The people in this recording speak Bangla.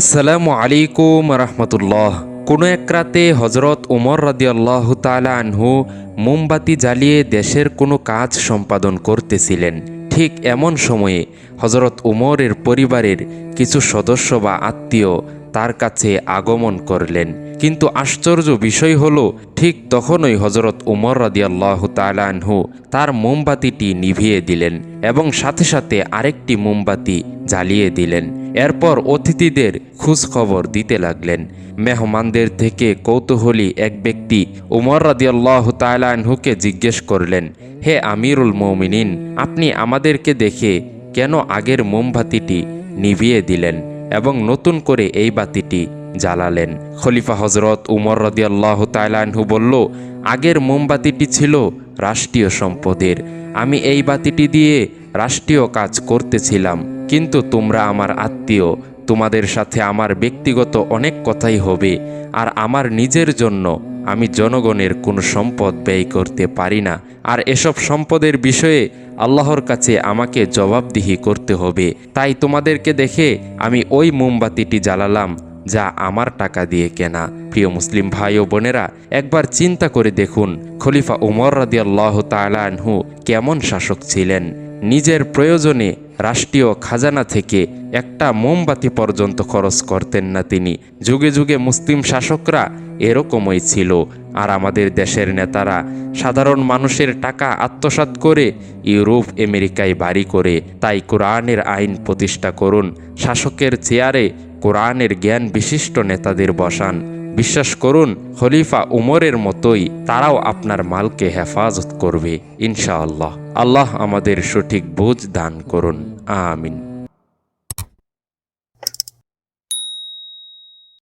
আসসালামু আলাইকুম রহমতুল্লাহ। কোনো এক রাতে হজরত উমর রাদিয়াল্লাহু তাআলা আনহু মোমবাতি জ্বালিয়ে দেশের কোনো কাজ সম্পাদন করতেছিলেন। ঠিক এমন সময়ে হজরত উমরের পরিবারের কিছু সদস্য বা আত্মীয় তার কাছে আগমন করলেন। কিন্তু আশ্চর্য বিষয় হলো, ঠিক তখনই হজরত উমর রাদিয়াল্লাহ তালানহু তার মোমবাতিটি নিভিয়ে দিলেন এবং সাথে সাথে আরেকটি মোমবাতি জ্বালিয়ে দিলেন। এরপর অতিথিদের খবর দিতে লাগলেন। মেহমানদের থেকে কৌতূহলী এক ব্যক্তি উমর রাদিয়াল্লাহ তালানহুকে জিজ্ঞেস করলেন, হে আমিরুল মৌমিনিন, আপনি আমাদেরকে দেখে কেন আগের মোমবাতিটি নিভিয়ে দিলেন এবং নতুন করে এই বাতিটি জ্বালালেন? খলিফা হজরত উমর রদিয়াল্লাহ তাইলানহু বলল, আগের মোমবাতিটি ছিল রাষ্ট্রীয় সম্পদের। আমি এই বাতিটি দিয়ে রাষ্ট্রীয় কাজ করতেছিলাম। কিন্তু তোমরা আমার আত্মীয়, তোমাদের সাথে আমার ব্যক্তিগত অনেক কথাই হবে, আর আমার নিজের জন্য আমি জনগণের কোনো সম্পদ ব্যয় করতে পারি না। আর এসব সম্পদের বিষয়ে আল্লাহর কাছে আমাকে জবাবদিহি করতে হবে। তাই তোমাদেরকে দেখে আমি ওই মোমবাতিটি জ্বালালাম, যা আমার টাকা দিয়ে কেনা। প্রিয় মুসলিম ভাই ও বোনেরা, একবার চিন্তা করে দেখুন, খলিফা উমর রাদি আল্লাহ তালানহু কেমন শাসক ছিলেন। নিজের প্রয়োজনে রাষ্ট্রীয় খাজানা থেকে একটা মোমবাতি পর্যন্ত খরচ করতেন না তিনি। যুগে যুগে মুসলিম শাসকরা এরকমই ছিল। আর আমাদের দেশের নেতারা সাধারণ মানুষের টাকা আত্মসাৎ করে ইউরোপ, আমেরিকায় বাড়ি করে তাই কোরআনের আইন প্রতিষ্ঠা করুন। শাসকের চেয়ারে কোরআনের জ্ঞান বিশিষ্ট নেতাদের বসান। বিশ্বাস করুন, খলিফা উমরের মতোই তারাও আপনার মালকে হেফাজত করবে, ইনশাআল্লাহ। আল্লাহ আমাদের সঠিক বুঝ দান করুন, আমিন।